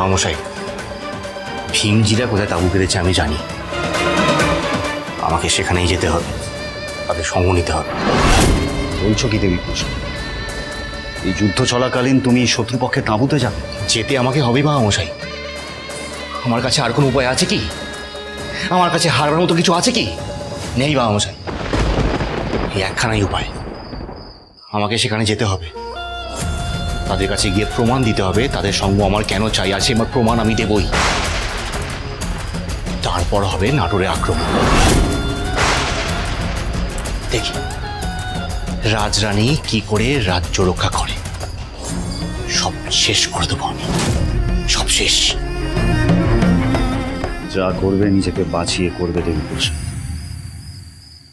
মশাই ভীমজিরা কোথায় তাবু পেরেছে আমি জানি। আমাকে সেখানেই যেতে হবে। তাদের সঙ্গ নিতে হবে। বলছো কি দেবী প্রসাদ এই যুদ্ধ চলাকালীন তুমি শত্রুপক্ষে তাঁবুতে যাবে? যেতে আমাকে হবে বাবা মশাই আমার কাছে আর কোনো উপায় আছে কি? আমার কাছে হারবার মতো কিছু আছে কি? নেই বাবা মশাই এই একখানাই উপায়। আমাকে সেখানে যেতে হবে। তাদের কাছে গিয়ে প্রমাণ দিতে হবে, তাদের সঙ্গ আমার কেন চাই সে আমার প্রমাণ আমি দেবই। তারপর হবে নাটোরে আক্রমণ। দেখি, রাজরানী কি করে রাজ্য রক্ষা করে। সব শেষ করে দেবো আমি। সব শেষ। যা করবে নিজেকে বাঁচিয়ে করবে দেবী প্রসাদ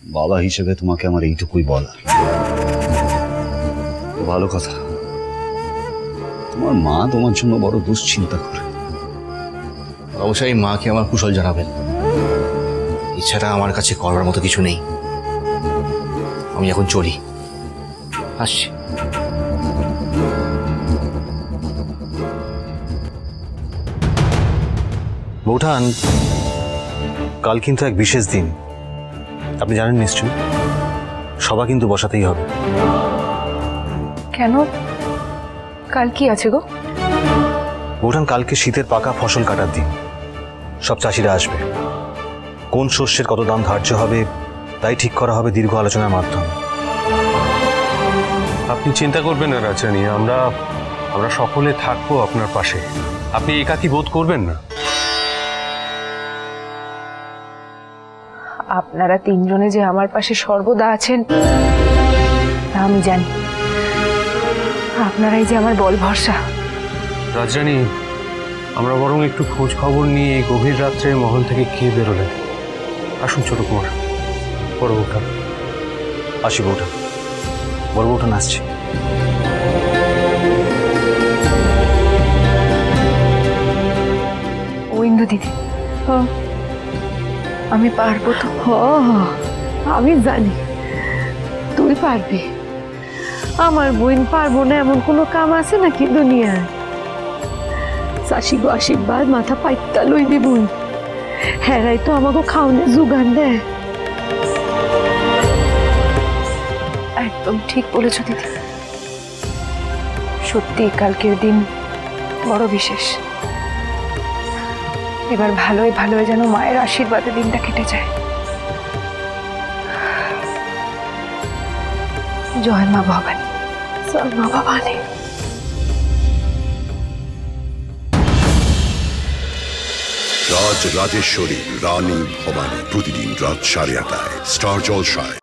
বাবা হিসেবে তোমাকে আমার এইটুকুই বলা ভালো কথা। তোমার মা তোমার জন্য বড় দুশ্চিন্তা করে। অবশ্যই মাকে আমার কুশল জানাবেন। এছাড়া আমার কাছে করার মতো কিছু নেই। আমি এখন চলি। আসছি। বৌঠান কাল কিন্তু এক বিশেষ দিন। আপনি জানেন নিশ্চয়ই সভা কিন্তু বসাতেই হবে। কেন? কাল কি আছে গো? বৌঠান কালকে শীতের পাকা ফসল কাটার দিন। সব চাষিরা আসবে। কোন শস্যের কত দাম ধার্য হবে তাই ঠিক করা হবে দীর্ঘ আলোচনার মাধ্যমে। আপনি চিন্তা করবেন না রাজরানী আমরা আমরা সকলে থাকব আপনার পাশে। আপনি একাকী বোধ করবেন না? আপনারা তিনজনে যে আমার পাশে সর্বদা আছেন তা আমি জানি। আপনারাই যে আমার বল ভরসা। রাজরানী আমরা বরং একটু খোঁজ খবর নিয়ে এই গভীর রাত্রে মহল থেকে কে বেরোলেন আসুন ছোট কুমার বড় বউঠা আসি বৌঠান বড় বৌঠান আসছি ও ইন্দু দিদি। আমি পারব তো? হ আমি জানি। তুই পারবি। আমার বোন পারব না, এমন কোনো কাম আছে নাকি দুনিয়ায়? চাষি গো আশীর্বাদ, মাথা পাইতা লই দিবুন হেরাই তো আমাকে খাওনে জুগান দেয়। একদম ঠিক বলেছ দিদি। সত্যি কালকের দিন বড় বিশেষ। এবার ভালোই ভালোই যেন মায়ের আশীর্বাদে দিনটা কেটে যায়। জয় মা ভবানী। চল মা বাবানি রাজ রাজেশ্বরী রানী ভবানী প্রতিদিন রাত সাড়ে আটটায় স্টার জলসায়